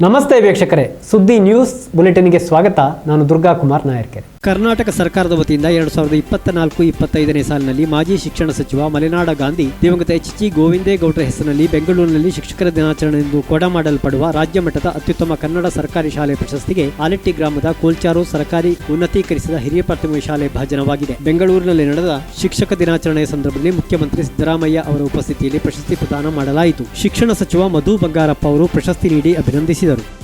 ನಮಸ್ತೆ ವೀಕ್ಷಕರೇ. ಸುದ್ದಿ ನ್ಯೂಸ್ ಬುಲೆಟಿನ್ಗೆ ಸ್ವಾಗತ. ನಾನು ದುರ್ಗಾ ಕುಮಾರ್ ನಾಯರ್ಕೆರೆ. ಕರ್ನಾಟಕ ಸರ್ಕಾರದ ವತಿಯಿಂದ ಎರಡು ಸಾವಿರದ ಇಪ್ಪತ್ತ ನಾಲ್ಕು, ಇಪ್ಪತ್ತೈದನೇ ಸಾಲಿನಲ್ಲಿ ಮಾಜಿ ಶಿಕ್ಷಣ ಸಚಿವ ಮಲೆನಾಡ ಗಾಂಧಿ, ದಿವಂಗತ ಎಚ್ ಜಿ ಗೋವಿಂದೇ ಗೌಡರ ಹೆಸರಿನಲ್ಲಿ ಬೆಂಗಳೂರಿನಲ್ಲಿ ಶಿಕ್ಷಕರ ದಿನಾಚರಣೆ ಎಂದು ಕೊಡಮಾಡಲ್ಪಡುವ ರಾಜ್ಯ ಮಟ್ಟದ ಅತ್ಯುತ್ತಮ ಕನ್ನಡ ಸರ್ಕಾರಿ ಶಾಲೆ ಪ್ರಶಸ್ತಿಗೆ ಆಲೆಟ್ಟಿ ಗ್ರಾಮದ ಕೋಲ್ಚಾರು ಸರ್ಕಾರಿ ಉನ್ನತೀಕರಿಸಿದ ಹಿರಿಯ ಪ್ರಾಥಮಿಕ ಶಾಲೆ ಭಾಜನವಾಗಿದೆ. ಬೆಂಗಳೂರಿನಲ್ಲಿ ನಡೆದ ಶಿಕ್ಷಕ ದಿನಾಚರಣೆಯ ಸಂದರ್ಭದಲ್ಲಿ ಮುಖ್ಯಮಂತ್ರಿ ಸಿದ್ದರಾಮಯ್ಯ ಅವರ ಉಪಸ್ಥಿತಿಯಲ್ಲಿ ಪ್ರಶಸ್ತಿ ಪ್ರದಾನ ಮಾಡಲಾಯಿತು. ಶಿಕ್ಷಣ ಸಚಿವ ಮಧು ಬಂಗಾರಪ್ಪ ಅವರು ಪ್ರಶಸ್ತಿ ನೀಡಿ ಅಭಿನಂದಿಸಿದರು.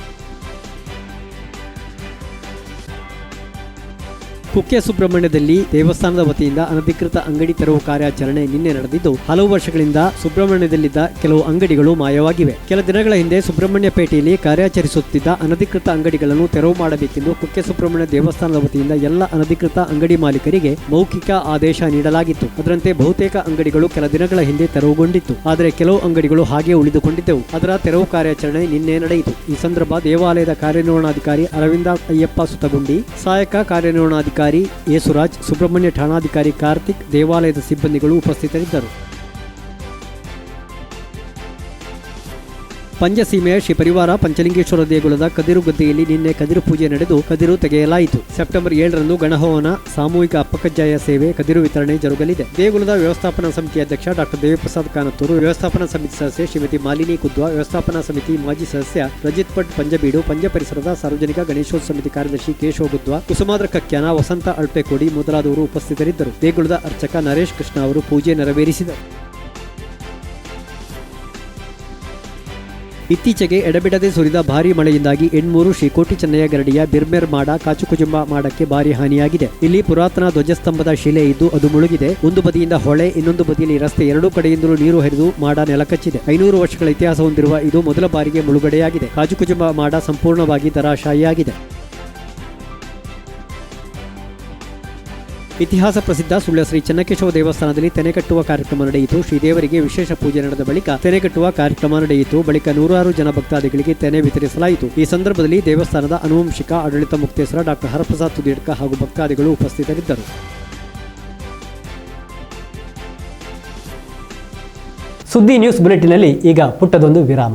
ಕುಕ್ಕೆ ಸುಬ್ರಹ್ಮಣ್ಯದಲ್ಲಿ ದೇವಸ್ಥಾನದ ವತಿಯಿಂದ ಅನಧಿಕೃತ ಅಂಗಡಿ ತೆರವು ಕಾರ್ಯಾಚರಣೆ ನಿನ್ನೆ ನಡೆದಿದ್ದು, ಹಲವು ವರ್ಷಗಳಿಂದ ಸುಬ್ರಹ್ಮಣ್ಯದಲ್ಲಿದ್ದ ಕೆಲವು ಅಂಗಡಿಗಳು ಮಾಯವಾಗಿವೆ. ಕೆಲ ದಿನಗಳ ಹಿಂದೆ ಸುಬ್ರಹ್ಮಣ್ಯ ಪೇಟೆಯಲ್ಲಿ ಕಾರ್ಯಾಚರಿಸುತ್ತಿದ್ದ ಅನಧಿಕೃತ ಅಂಗಡಿಗಳನ್ನು ತೆರವು ಮಾಡಬೇಕೆಂದು ಕುಕ್ಕೆ ಸುಬ್ರಹ್ಮಣ್ಯ ದೇವಸ್ಥಾನದ ವತಿಯಿಂದ ಎಲ್ಲ ಅನಧಿಕೃತ ಅಂಗಡಿ ಮಾಲೀಕರಿಗೆ ಮೌಖಿಕ ಆದೇಶ ನೀಡಲಾಗಿತ್ತು. ಅದರಂತೆ ಬಹುತೇಕ ಅಂಗಡಿಗಳು ಕೆಲ ದಿನಗಳ ಹಿಂದೆ ತೆರವುಗೊಂಡಿತ್ತು. ಆದರೆ ಕೆಲವು ಅಂಗಡಿಗಳು ಹಾಗೆ ಉಳಿದುಕೊಂಡಿದ್ದವು. ಅದರ ತೆರವು ಕಾರ್ಯಾಚರಣೆ ನಿನ್ನೆ ನಡೆಯಿತು. ಈ ಸಂದರ್ಭ ದೇವಾಲಯದ ಕಾರ್ಯನಿರ್ವಹಣಾಧಿಕಾರಿ ಅರವಿಂದ ಅಯ್ಯಪ್ಪ ಸುತಗುಂಡಿ ಸಹಾಯಕ ಕಾರ್ಯನಿರ್ವಹಣಾಧಿಕಾರಿ ಯೇಸುರಾಜ್ ಸುಬ್ರಹ್ಮಣ್ಯ ಠಾಣಾಧಿಕಾರಿ ಕಾರ್ತಿಕ್ ದೇವಾಲಯದ ಸಿಬ್ಬಂದಿಗಳು ಉಪಸ್ಥಿತರಿದ್ದರು. ಪಂಚಸೀಮೆಯ ಶ್ರೀ ಪರಿವಾರ ಪಂಚಲಿಂಗೇಶ್ವರ ದೇಗುಲದ ಕದಿರು ಗದ್ದೆಯಲ್ಲಿ ನಿನ್ನೆ ಕದಿರು ಪೂಜೆ ನಡೆದು ಕದಿರು ತೆಗೆಯಲಾಯಿತು. ಸೆಪ್ಟೆಂಬರ್ ಏಳರಂದು ಗಣಹೋವನ ಸಾಮೂಹಿಕ ಅಪ್ಪಕಜ್ಜಾಯ ಸೇವೆ, ಕದಿರು ವಿತರಣೆ ಜರುಗಲಿದೆ. ದೇಗುಲದ ವ್ಯವಸ್ಥಾಪನಾ ಸಮಿತಿ ಅಧ್ಯಕ್ಷ ಡಾಕ್ಟರ್ ದೇವಿಪ್ರಸಾದ್ ಕಾನತ್ತೂರು, ವ್ಯವಸ್ಥಾಪನಾ ಸಮಿತಿ ಸದಸ್ಯೆ ಶ್ರೀಮತಿ ಮಾಲಿನಿ ಕುದ್ವಾ, ವ್ಯವಸ್ಥಾಪನಾ ಸಮಿತಿ ಮಾಜಿ ಸದಸ್ಯ ರಜಿತ್ ಭಟ್ ಪಂಜಬೀಡು ಪಂಜ ಪರಿಸರದ ಸಾರ್ವಜನಿಕ ಗಣೇಶೋತ್ಸವ ಸಮಿತಿ ಕಾರ್ಯದರ್ಶಿ ಕೇಶವ ಗುದ್ವಾ, ಕುಸುಮಾದ್ರ ಕಕ್ಯಾನ, ವಸಂತ ಅಳ್ಪೆಕೋಡಿ ಮೊದಲಾದವರು ಉಪಸ್ಥಿತರಿದ್ದರು. ದೇಗುಲದ ಅರ್ಚಕ ನರೇಶ್ ಕೃಷ್ಣ ಅವರು ಪೂಜೆ ನೆರವೇರಿಸಿದರು. ಇತ್ತೀಚೆಗೆ ಎಡಬಿಡದೆ ಸುರಿದ ಭಾರೀ ಮಳೆಯಿಂದಾಗಿ ಎಣ್ಮೂರು ಶ್ರೀಕೋಟಿ ಚೆನ್ನಯ್ಯ ಗರಡಿಯ ಬಿರ್ಮೆರ್ ಮಾಡ ಕಾಚುಕುಜುಂಬ ಮಾಡಕ್ಕೆ ಭಾರಿ ಹಾನಿಯಾಗಿದೆ. ಇಲ್ಲಿ ಪುರಾತನ ಧ್ವಜಸ್ತಂಭದ ಶಿಲೆ ಇದ್ದು ಅದು ಮುಳುಗಿದೆ. ಒಂದು ಬದಿಯಿಂದ ಹೊಳೆ, ಇನ್ನೊಂದು ಬದಿಯಲ್ಲಿ ರಸ್ತೆ ಎರಡೂ ಕಡೆಯಿಂದಲೂ ನೀರು ಹರಿದು ಮಾಡ ನೆಲಕಚ್ಚಿದೆ. ಐನೂರು ವರ್ಷಗಳ ಇತಿಹಾಸ ಹೊಂದಿರುವ ಇದು ಮೊದಲ ಬಾರಿಗೆ ಮುಳುಗಡೆಯಾಗಿದೆ. ಕಾಚುಕುಜುಂಬ ಮಾಡ ಸಂಪೂರ್ಣವಾಗಿ ಧರಾಶಾಯಿಯಾಗಿದೆ. ಇತಿಹಾಸ ಪ್ರಸಿದ್ಧ ಸುಳ್ಯ ಶ್ರೀ ಚೆನ್ನಕೇಶವ ದೇವಸ್ಥಾನದಲ್ಲಿ ತೆನೆ ಕಟ್ಟುವ ಕಾರ್ಯಕ್ರಮ ನಡೆಯಿತು. ಶ್ರೀದೇವರಿಗೆ ವಿಶೇಷ ಪೂಜೆ ನಡೆದ ಬಳಿಕ ತೆನೆ ಕಟ್ಟುವ ಕಾರ್ಯಕ್ರಮ ನಡೆಯಿತು. ಬಳಿಕ ನೂರಾರು ಜನ ಭಕ್ತಾದಿಗಳಿಗೆ ತೆನೆ ವಿತರಿಸಲಾಯಿತು. ಈ ಸಂದರ್ಭದಲ್ಲಿ ದೇವಸ್ಥಾನದ ಅನುವಂಶಿಕ ಆಡಳಿತ ಮುಕ್ತೇಶ್ವರ ಡಾಕ್ಟರ್ ಹರಪ್ರಸಾದ್ ತುದೇಡ್ಕ ಹಾಗೂ ಭಕ್ತಾದಿಗಳು ಉಪಸ್ಥಿತರಿದ್ದರು. ಸುದ್ದಿ ನ್ಯೂಸ್ ಬುಲೆಟಿನಲ್ಲಿ ಈಗ ಪುಟ್ಟದೊಂದು ವಿರಾಮ.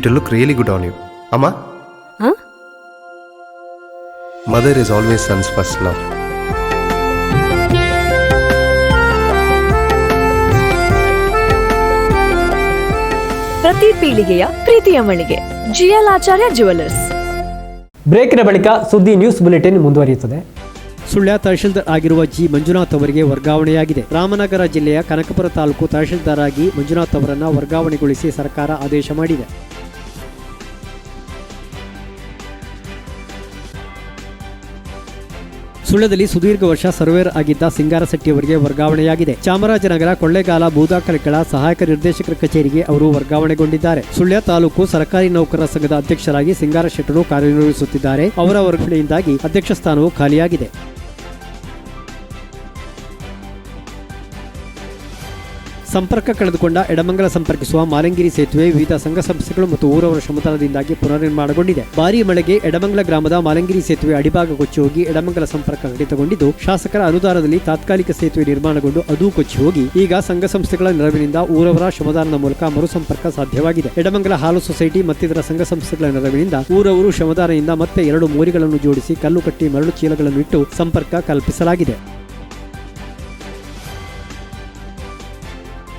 It look really good on you ಅಮ್ಮ ಹ? Mother is always sons first love ಪ್ರತಿ ಪೀಳಿಗೆಯ ಪ್ರೀತಿಯ ಮಳಿಗೆ. ಜಿಎಲ್ ಆಚಾರ್ಯ ಜುವೆಲ್ಲರ್ಸ್ ಬ್ರೇಕಿನ ಬಳಿಕ ಸುದ್ದಿ ನ್ಯೂಸ್ ಬುಲೆಟಿನ್ ಮುಂದುವರಿಯುತ್ತದೆ. ಸುಳ್ಯ ತಹಶೀಲ್ದಾರ್ ಆಗಿರುವ ಜಿ ಮಂಜುನಾಥ್ ಅವರಿಗೆ ವರ್ಗಾವಣೆಯಾಗಿದೆ. ರಾಮನಗರ ಜಿಲ್ಲೆಯ ಕನಕಪುರ ತಾಲೂಕು ತಹಶೀಲ್ದಾರ್ ಆಗಿ ಮಂಜುನಾಥ್ ಅವರನ್ನ ವರ್ಗಾವಣೆಗೊಳಿಸಿ ಸರ್ಕಾರ ಆದೇಶ ಮಾಡಿದೆ. ಸುಳ್ಯದಲ್ಲಿ ಸುದೀರ್ಘ ವರ್ಷ ಸರ್ವೇರ್ ಆಗಿದ್ದ ಸಿಂಗಾರಶೆಟ್ಟಿ ಅವರಿಗೆ ವರ್ಗಾವಣೆಯಾಗಿದೆ. ಚಾಮರಾಜನಗರ ಕೊಳ್ಳೇಗಾಲ ಭೂದಾಖಲೆಗಳ ಸಹಾಯಕ ನಿರ್ದೇಶಕರ ಕಚೇರಿಗೆ ಅವರು ವರ್ಗಾವಣೆಗೊಂಡಿದ್ದಾರೆ. ಸುಳ್ಯ ತಾಲೂಕು ಸರ್ಕಾರಿ ನೌಕರರ ಸಂಘದ ಅಧ್ಯಕ್ಷರಾಗಿ ಸಿಂಗಾರ ಶೆಟ್ಟರು ಕಾರ್ಯನಿರ್ವಹಿಸುತ್ತಿದ್ದಾರೆ. ಅವರ ವರ್ಗಾವಣೆಯಿಂದಾಗಿ ಅಧ್ಯಕ್ಷ ಸ್ಥಾನವು ಖಾಲಿಯಾಗಿದೆ. ಸಂಪರ್ಕ ಕಳೆದುಕೊಂಡ ಎಡಮಂಗಲ ಸಂಪರ್ಕಿಸುವ ಮಾಲಂಗಿರಿ ಸೇತುವೆ ವಿವಿಧ ಸಂಘ ಸಂಸ್ಥೆಗಳು ಮತ್ತು ಊರವರ ಶ್ರಮದಾನದಿಂದಾಗಿ ಪುನರ್ನಿರ್ಮಾಣಗೊಂಡಿದೆ. ಭಾರೀ ಮಳೆಗೆ ಎಡಮಂಗಲ ಗ್ರಾಮದ ಮಾಲಂಗಿರಿ ಸೇತುವೆ ಅಡಿಭಾಗ ಕೊಚ್ಚಿ ಹೋಗಿ ಎಡಮಂಗಲ ಸಂಪರ್ಕ ಕಡಿತಗೊಂಡಿದ್ದು ಶಾಸಕರ ಅನುದಾನದಲ್ಲಿ ತಾತ್ಕಾಲಿಕ ಸೇತುವೆ ನಿರ್ಮಾಣಗೊಂಡು ಅದೂ ಕೊಚ್ಚಿ ಹೋಗಿ. ಈಗ ಸಂಘ ಸಂಸ್ಥೆಗಳ ನೆರವಿನಿಂದ ಊರವರ ಶ್ರಮದಾನದ ಮೂಲಕ ಮರುಸಂಪರ್ಕ ಸಾಧ್ಯವಾಗಿದೆ. ಎಡಮಂಗಲ ಹಾಲು ಸೊಸೈಟಿ ಮತ್ತಿತರ ಸಂಘ ಸಂಸ್ಥೆಗಳ ನೆರವಿನಿಂದ ಊರವರು ಶ್ರಮದಾನದಿಂದ ಮತ್ತೆ ಎರಡು ಮೋರಿಗಳನ್ನು ಜೋಡಿಸಿ ಕಲ್ಲು ಕಟ್ಟಿ ಮರಳು ಚೀಲಗಳನ್ನು ಇಟ್ಟು ಸಂಪರ್ಕ ಕಲ್ಪಿಸಲಾಗಿದೆ.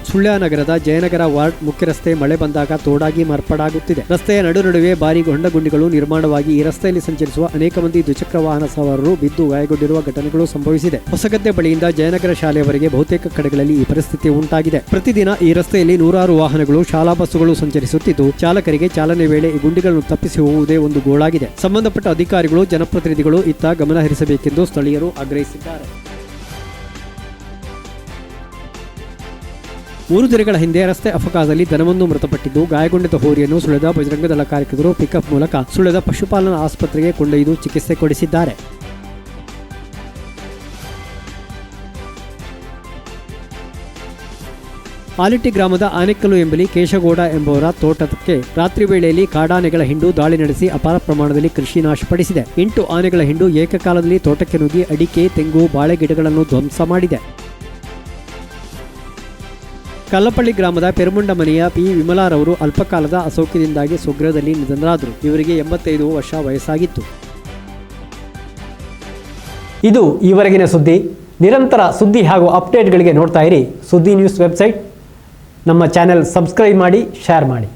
ಸುಳ್ಯ ನಗರದ ಜಯನಗರ ವಾರ್ಡ್ ಮುಖ್ಯ ರಸ್ತೆ ಮಳೆ ಬಂದಾಗ ತೋಡಾಗಿ ಮಾರ್ಪಾಡಾಗುತ್ತಿದೆ. ರಸ್ತೆಯ ನಡು ನಡುವೆ ಭಾರಿ ಹೊಂಡಗುಂಡಿಗಳು ನಿರ್ಮಾಣವಾಗಿ ಈ ರಸ್ತೆಯಲ್ಲಿ ಸಂಚರಿಸುವ ಅನೇಕ ಮಂದಿ ದ್ವಿಚಕ್ರ ವಾಹನ ಸವಾರರು ಬಿದ್ದು ಗಾಯಗೊಂಡಿರುವ ಘಟನೆಗಳು ಸಂಭವಿಸಿದೆ. ಹೊಸಗದ್ದೆ ಬಳಿಯಿಂದ ಜಯನಗರ ಶಾಲೆಯವರೆಗೆ ಬಹುತೇಕ ಕಡೆಗಳಲ್ಲಿ ಈ ಪರಿಸ್ಥಿತಿ ಉಂಟಾಗಿದೆ. ಪ್ರತಿದಿನ ಈ ರಸ್ತೆಯಲ್ಲಿ ನೂರಾರು ವಾಹನಗಳು, ಶಾಲಾ ಬಸ್ಸುಗಳು ಸಂಚರಿಸುತ್ತಿದ್ದು, ಚಾಲಕರಿಗೆ ಚಾಲನೆ ವೇಳೆ ಈ ಗುಂಡಿಗಳನ್ನು ತಪ್ಪಿಸಿ ಹೋಗುವುದೇ ಒಂದು ಗೋಳಾಗಿದೆ. ಸಂಬಂಧಪಟ್ಟ ಅಧಿಕಾರಿಗಳು, ಜನಪ್ರತಿನಿಧಿಗಳು ಇತ್ತ ಗಮನ ಹರಿಸಬೇಕೆಂದು ಸ್ಥಳೀಯರು ಆಗ್ರಹಿಸಿದ್ದಾರೆ. ಮೂರು ದಿನಗಳ ಹಿಂದೆ ರಸ್ತೆ ಅಪಘಾತದಲ್ಲಿ ದನವೊಂದು ಮೃತಪಟ್ಟಿದ್ದು, ಗಾಯಗೊಂಡಿದ್ದ ಹೋರಿಯನ್ನು ಸುಳ್ಯದ ಬಜರಂಗದಳ ಕಾರ್ಯಕರ್ತರು ಪಿಕಪ್ ಮೂಲಕ ಸುಳೆದ ಪಶುಪಾಲನಾ ಆಸ್ಪತ್ರೆಗೆ ಕೊಂಡೊಯ್ದು ಚಿಕಿತ್ಸೆ ಕೊಡಿಸಿದ್ದಾರೆ. ಆಲಿಟ್ಟಿ ಗ್ರಾಮದ ಆನೆಕಲ್ಲು ಎಂಬಲಿ ಕೇಶಗೌಡ ಎಂಬುವರ ತೋಟಕ್ಕೆ ರಾತ್ರಿ ವೇಳೆಯಲ್ಲಿ ಕಾಡಾನೆಗಳ ಹಿಂಡು ದಾಳಿ ನಡೆಸಿ ಅಪಾರ ಪ್ರಮಾಣದಲ್ಲಿ ಕೃಷಿ ನಾಶಪಡಿಸಿದೆ. ಎಂಟು ಆನೆಗಳ ಹಿಂಡು ಏಕಕಾಲದಲ್ಲಿ ತೋಟಕ್ಕೆ ನುಗ್ಗಿ ಅಡಿಕೆ, ತೆಂಗು ಬಾಳೆ ಗಿಡಗಳನ್ನು ಧ್ವಂಸ ಮಾಡಿದೆ. ಕಲ್ಲಪಳ್ಳಿ ಗ್ರಾಮದ ಪೆರುಮುಂಡ ಮನೆಯ ಪಿ. ವಿಮಲಾರವರು ಅಲ್ಪಕಾಲದ ಅಸೌಖ್ಯದಿಂದಾಗಿ ಸುಗ್ರದಲ್ಲಿ ನಿಧನರಾದರು. ಇವರಿಗೆ ಎಂಬತ್ತೈದು ವರ್ಷ ವಯಸ್ಸಾಗಿತ್ತು. ಇದು ಈವರೆಗಿನ ಸುದ್ದಿ. ನಿರಂತರ ಸುದ್ದಿ ಹಾಗೂ ಅಪ್ಡೇಟ್ಗಳಿಗೆ ನೋಡ್ತಾ ಇರಿ ಸುದ್ದಿ ನ್ಯೂಸ್ ವೆಬ್ಸೈಟ್. ನಮ್ಮ ಚಾನೆಲ್ ಸಬ್ಸ್ಕ್ರೈಬ್ ಮಾಡಿ, ಶೇರ್ ಮಾಡಿ.